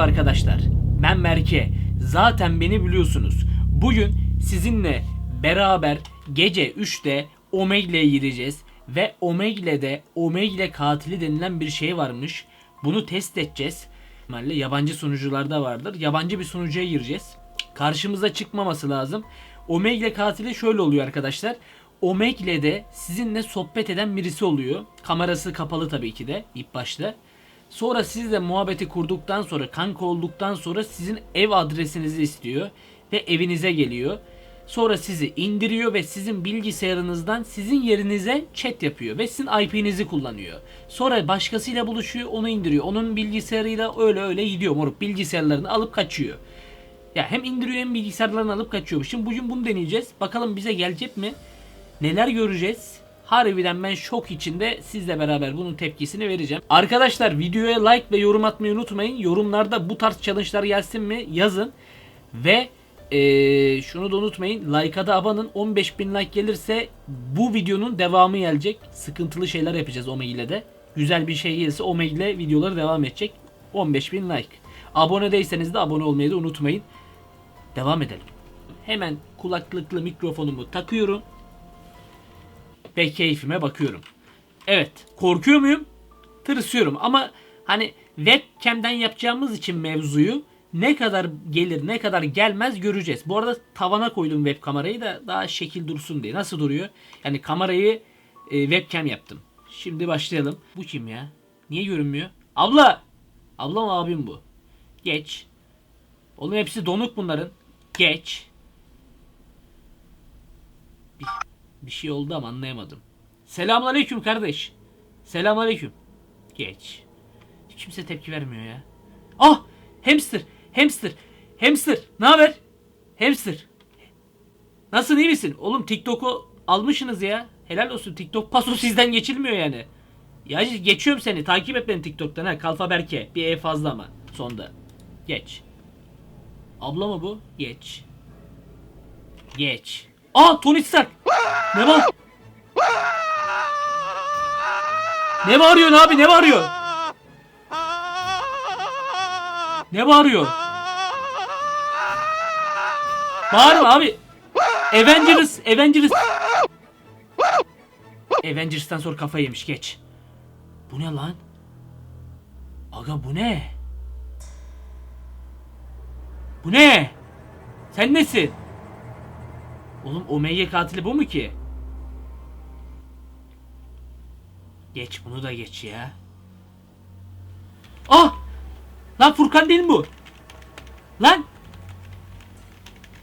Merhaba arkadaşlar. Ben Berke. Zaten beni biliyorsunuz. Bugün sizinle beraber gece 3'te Omegle'ye gireceğiz. Ve Omegle'de Omegle katili denilen bir şey varmış. Bunu test edeceğiz. Normalde yabancı sunucularda vardır. Yabancı bir sunucuya gireceğiz. Karşımıza çıkmaması lazım. Omegle katili şöyle oluyor arkadaşlar. Omegle'de sizinle sohbet eden birisi oluyor. Kamerası kapalı tabii ki de ilk başta. Sonra sizle muhabbeti kurduktan sonra kanka olduktan sonra sizin ev adresinizi istiyor ve evinize geliyor. Sonra sizi indiriyor ve sizin bilgisayarınızdan sizin yerinize chat yapıyor ve sizin IP'nizi kullanıyor. Sonra başkasıyla buluşuyor, onu indiriyor. Onun bilgisayarıyla öyle öyle gidiyor moruk. Bilgisayarlarını alıp kaçıyor. Ya hem indiriyor hem bilgisayarlarını alıp kaçıyor. Şimdi bugün bunu deneyeceğiz. Bakalım bize gelecek mi? Neler göreceğiz? Harbiden ben şok içinde sizle beraber bunun tepkisini vereceğim. Arkadaşlar videoya like ve yorum atmayı unutmayın. Yorumlarda bu tarz challenge'lar gelsin mi yazın. Ve eee, şunu da unutmayın. Like'a da abanın. 15.000 like gelirse bu videonun devamı gelecek. Sıkıntılı şeyler yapacağız Omegle de. Güzel bir şey gelirse Omegle videoları devam edecek. 15.000 like. Abone değilseniz de abone olmayı da unutmayın. Devam edelim. Hemen kulaklıklı mikrofonumu takıyorum ve keyfime bakıyorum. Evet, korkuyor muyum? Tırsıyorum ama hani webcam'den yapacağımız için mevzuyu ne kadar gelir ne kadar gelmez göreceğiz. Bu arada tavana koydum web kamerayı da daha şekil dursun diye. Nasıl duruyor? Yani kamerayı e, webcam yaptım. Şimdi başlayalım. Bu kim ya? Niye görünmüyor? Abla! Ablam abim bu. Geç. Oğlum hepsi donuk bunların. Geç. Bir, bir şey oldu ama anlayamadım. Selamünaleyküm kardeş. Selamünaleyküm. Geç. Kimse tepki vermiyor ya. Ah! Hamster! Hamster! Hamster! Ne haber? Hamster. Nasılsın iyi misin? Oğlum TikTok'u almışsınız ya. Helal olsun. TikTok paso sizden geçilmiyor yani. Ya geçiyorum seni. Takip et beni TikTok'tan ha. Kalfa Berke. Bir E fazla ama. Sonda. Geç. Abla mı bu? Geç. Geç. Aa Tony Stark. Ne var? Ne bağırıyorsun abi? Ne bağırıyor? Ne bağırıyor? Bağırma abi. Avengers, Avengers. Avengers'tan sonra kafa yemiş geç. Bu ne lan? Aga bu ne? Bu ne? Sen nesin? Oğlum Omega katili bu mu ki? Geç bunu da geç ya. Ah! Lan Furkan değil mi bu? Lan!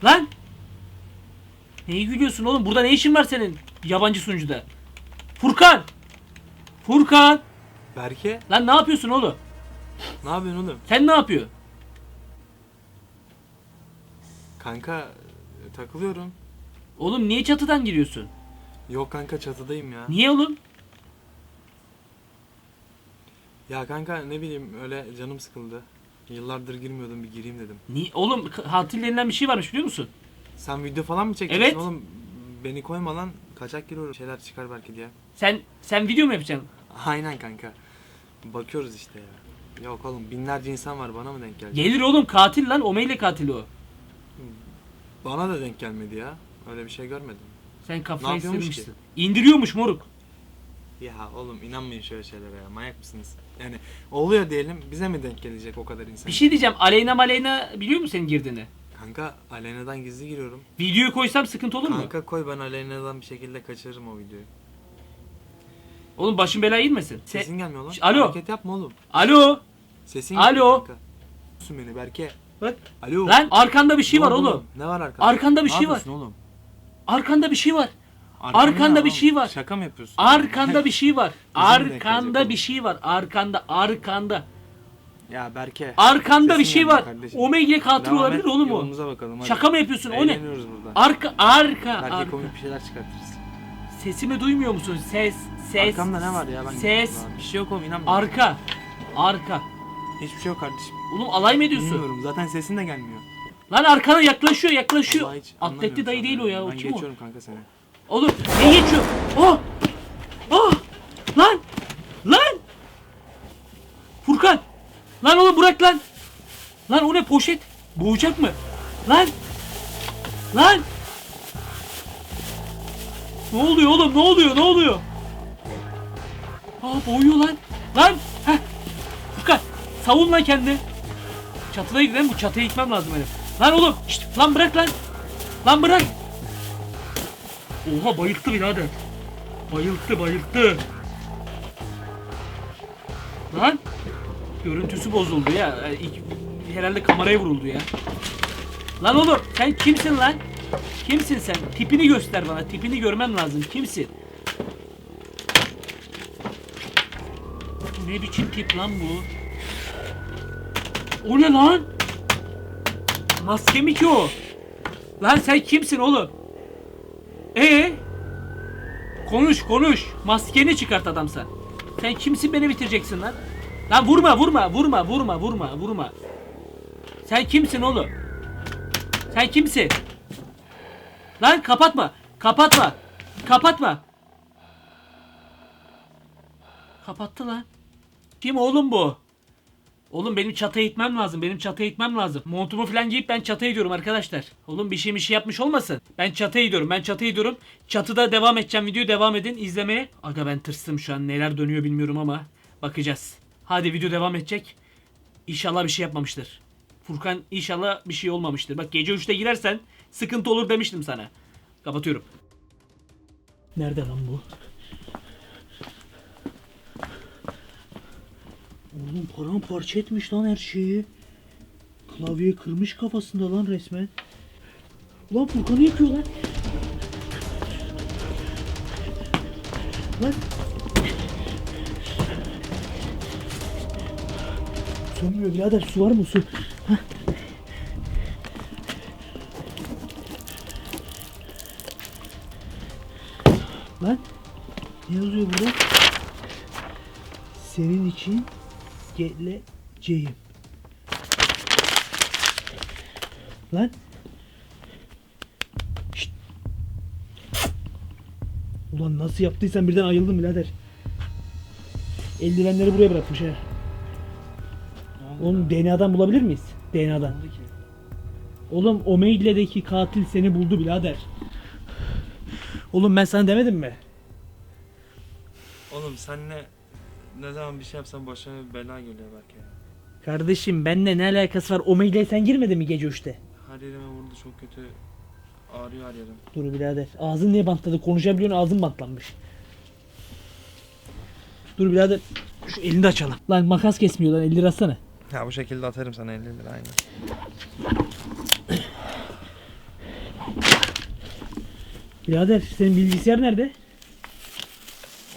Lan! Neyi gülüyorsun oğlum? Burada ne işin var senin? Yabancı sunucuda. Furkan! Furkan! Berke Lan ne yapıyorsun oğlum? ne yapıyorsun oğlum? Sen ne yapıyorsun? Kanka e, takılıyorum. Oğlum niye çatıdan giriyorsun? Yok kanka çatıdayım ya. Niye oğlum? Ya kanka ne bileyim öyle canım sıkıldı. Yıllardır girmiyordum bir gireyim dedim. Niye? Oğlum katil denilen bir şey varmış biliyor musun? Sen video falan mı çekeceksin Evet. oğlum? Beni koyma lan. Kaçak giriyorum. Şeyler çıkar belki diye. Sen sen video mu yapacaksın? Aynen kanka. Bakıyoruz işte ya. Yok oğlum binlerce insan var bana mı denk geldi? Gelir oğlum katil lan. Omeyle katili o. Bana da denk gelmedi ya. Öyle bir şey görmedim. Sen Ne kafayı yapıyormuş sıyırmışsın. İndiriyormuş moruk. Ya oğlum inanmayın şöyle şeylere ya. Manyak mısınız? Yani oluyor diyelim bize mi denk gelecek o kadar insan? Bir şey diyeceğim. Aleyna Maleyna biliyor musun senin girdiğini? Kanka Aleyna'dan gizli giriyorum. Videoyu koysam sıkıntı olur mu? Kanka koy ben Aleyna'dan bir şekilde kaçırırım o videoyu. Oğlum başın belaya girmesin. Se- Sesin gelmiyor lan. Ş- Alo. Hareket yapma oğlum. Alo. Sesin Alo. gelmiyor kanka. Sus beni Berke. Bak. Alo. Lan arkanda bir şey Ne var oldu oğlum. Ne var arkanda? Arkanda bir Ne şey var. yapıyorsun oğlum? Arkanda bir şey var. Arkanda Arkanda bir şey var. Şaka mı yapıyorsun? Arkanda bir şey var. Arkanda bir şey var. Arkanda, arkanda. Ya Berke. Arkanda bir şey var. kardeşim. Omega katil Devam olabilir et, oğlum o. Yolumuza bakalım hadi. Şaka mı yapıyorsun? O ne? Eğleniyoruz burada. Arka, arka, Belki arka. komik bir şeyler çıkartırız. Sesimi duymuyor musun? Ses, ses. Arkamda ne var ya ben Ses. Bir şey yok oğlum inanmıyorum. Arka. Arka. Hiçbir şey yok kardeşim. Oğlum alay mı ediyorsun? Bilmiyorum zaten sesin de gelmiyor. Lan arkana yaklaşıyor yaklaşıyor. Vallahi hiç Atletli anlamıyorum dayı şu değil an o ya. O Ben kim o? geçiyorum kanka seni. Oğlum ne geçiyor? Oh! Oh! Lan! Lan! Furkan! Lan oğlum bırak lan! Lan o ne poşet? Boğacak mı? Lan! Lan! Ne oluyor oğlum? Ne oluyor? Ne oluyor? Aa boğuyor lan. Lan! Heh. Furkan savun lan kendini. Çatıda gidelim bu çatıya gitmem lazım benim. Lan oğlum! Şşt, lan bırak lan! Lan bırak! Oha bayılttı birader. Bayılttı bayılttı. Lan! Görüntüsü bozuldu ya. İlk- Herhalde kameraya vuruldu ya. Lan oğlum sen kimsin lan? Kimsin sen? Tipini göster bana. Tipini görmem lazım. Kimsin? Ne biçim tip lan bu? O ne lan? Maske mi ki o? Lan sen kimsin oğlum? Ee? Konuş konuş. Maskeni çıkart adam sen. Sen kimsin beni bitireceksin lan? Lan vurma vurma vurma vurma vurma vurma. Sen kimsin oğlum? Sen kimsin? Lan kapatma. Kapatma. Kapatma. Kapattı lan. Kim oğlum bu? Oğlum benim çatıya gitmem lazım. Benim çatıya gitmem lazım. Montumu falan giyip ben çatıya gidiyorum arkadaşlar. Oğlum bir şey bir şey yapmış olmasın. Ben çatıya gidiyorum. Ben çatıya gidiyorum. Çatıda devam edeceğim. Videoyu devam edin izlemeye. Aga ben tırstım şu an. Neler dönüyor bilmiyorum ama bakacağız. Hadi video devam edecek. İnşallah bir şey yapmamıştır. Furkan inşallah bir şey olmamıştır. Bak gece 3'te girersen sıkıntı olur demiştim sana. Kapatıyorum. Nerede lan bu? Oğlum paramparça etmiş lan her şeyi. Klavyeyi kırmış kafasında lan resmen. Ulan Furkan'ı yakıyor lan. Lan. Sönmüyor birader su var mı su? Hah. Lan ne yazıyor burada? Senin için geleceğim. Lan. Şşt. Ulan nasıl yaptıysan birden ayıldım birader. Eldivenleri buraya bırakmış ha. Oğlum DNA'dan bulabilir miyiz? DNA'dan. Oğlum Omegle'deki katil seni buldu birader. Oğlum ben sana demedim mi? Oğlum senle ne zaman bir şey yapsam başına bir bela geliyor belki ya. Kardeşim benimle ne alakası var? Omegle'ye sen girmedin mi gece 3'te? Her yerime vurdu çok kötü ağrıyor her yerim. Dur birader. Ağzın niye bantladı? Konuşabiliyorsun ağzın bantlanmış. Dur birader. Şu elini de açalım. Lan makas kesmiyor lan 50 lira atsana. Ya bu şekilde atarım sana 50 lira aynı. Birader senin bilgisayar nerede?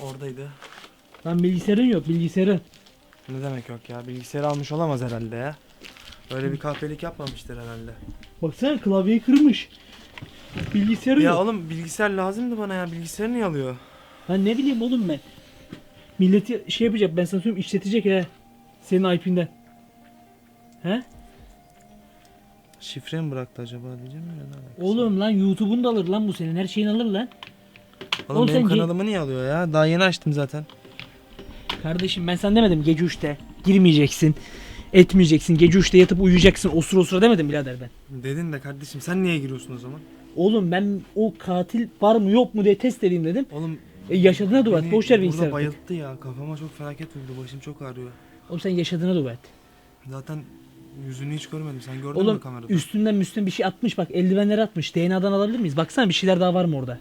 Oradaydı. Lan bilgisayarın yok bilgisayarın. Ne demek yok ya bilgisayarı almış olamaz herhalde ya. Öyle bir kahpelik yapmamıştır herhalde. Baksana klavyeyi kırmış. Bilgisayarı Ya yok. oğlum bilgisayar lazımdı bana ya bilgisayarı niye alıyor? Lan ne bileyim oğlum ben. Milleti şey yapacak ben sana söyleyeyim işletecek he. Senin IP'nden. He? Şifre mi bıraktı acaba diyeceğim ya. ne alakası var? Oğlum lan YouTube'un da alır lan bu senin her şeyini alır lan. Oğlum, oğlum benim sen ge- kanalımı niye alıyor ya? Daha yeni açtım zaten. Kardeşim ben sana demedim gece 3'te girmeyeceksin. Etmeyeceksin. Gece 3'te yatıp uyuyacaksın. O sıra o sıra demedim birader ben. Dedin de kardeşim sen niye giriyorsun o zaman? Oğlum ben o katil var mı yok mu diye test edeyim dedim. Oğlum E yaşadığına dua et. beni Boş ver burada bilgisayarı. bayılttı ya. Kafama çok felaket vurdu. Başım çok ağrıyor. Oğlum sen yaşadığına dua et. Zaten yüzünü hiç görmedim. Sen gördün mü Oğlum kamerada? üstünden üstüne bir şey atmış bak eldivenleri atmış. DNA'dan alabilir miyiz? Baksana bir şeyler daha var mı orada?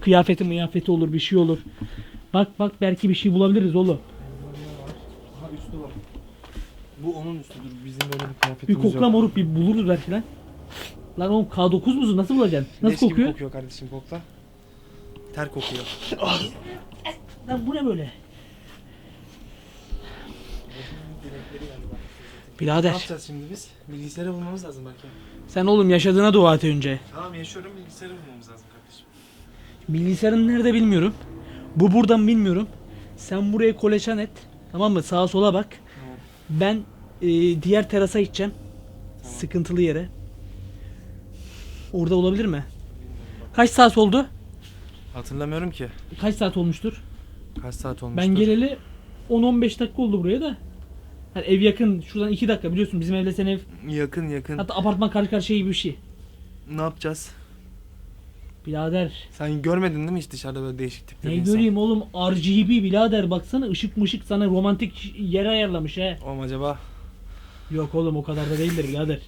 Kıyafeti mıyafeti olur bir şey olur. Bak bak belki bir şey bulabiliriz oğlum. Bu onun üstüdür. Bizim böyle bir Bir kıyafetimiz kokla moruk bir buluruz belki lan. Lan oğlum K9 musun? Nasıl bulacaksın? Nasıl Leş gibi kokuyor? kokuyor kardeşim kokla. Ter kokuyor. Lan bu ne böyle? Ne Birader yapacağız şimdi biz? Bilgisayarı bulmamız lazım belki. sen oğlum yaşadığına dua et önce. Tamam yaşıyorum bilgisayarı bulmamız lazım kardeşim. Bilgisayarın nerede bilmiyorum. Bu buradan bilmiyorum. Sen buraya koleçan et. Tamam mı? Sağa sola bak. Tamam. Ben e, diğer terasa gideceğim. Tamam. Sıkıntılı yere. Orada olabilir mi? Kaç saat oldu? Hatırlamıyorum ki. Kaç saat olmuştur? Kaç saat olmuştur? Ben geleli 10-15 dakika oldu buraya da. Hani ev yakın. Şuradan 2 dakika biliyorsun bizim evle senin ev. Yakın yakın. Hatta apartman karşı karşıya gibi bir şey. Ne yapacağız? Birader. Sen görmedin değil mi hiç dışarıda böyle değişik tipte Ne insan? göreyim oğlum RGB birader baksana ışık mışık sana romantik yer ayarlamış he. Oğlum acaba? Yok oğlum o kadar da değildir birader.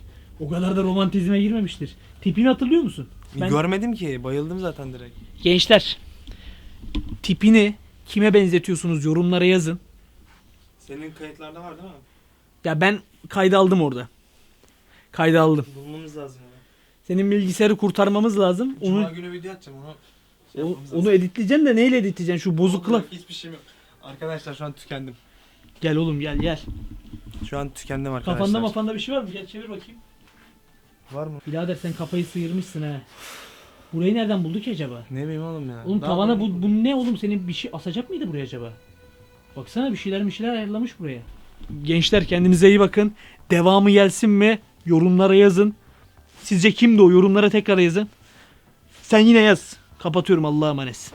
O kadar da romantizme girmemiştir. Tipini hatırlıyor musun? Ben- Görmedim ki. Bayıldım zaten direkt. Gençler tipini kime benzetiyorsunuz yorumlara yazın. Senin kayıtlarda var değil mi? Ya ben kayda aldım orada. Kayda aldım. Bulmamız lazım onu. Senin bilgisayarı kurtarmamız lazım. Cuma Onu günü video atacağım onu. şey o- onu lazım. editleyeceksin de neyle editleyeceksin? Şu bozuk kılaf. Hiçbir şeyim yok. Arkadaşlar şu an tükendim. Gel oğlum gel gel. Şu an tükendim arkadaşlar. Kafanda mafanda bir şey var mı? Gel çevir bakayım. Var mı? Birader sen kafayı sıyırmışsın ha. Burayı nereden buldu ki acaba? Ne bileyim oğlum ya. Oğlum Daha tavana bu, bu ne oğlum senin bir şey asacak mıydı buraya acaba? Baksana bir şeyler bir şeyler ayarlamış buraya. Gençler kendinize iyi bakın. Devamı gelsin mi? Yorumlara yazın. Sizce kimdi o? Yorumlara tekrar yazın. Sen yine yaz. Kapatıyorum Allah'a emanet.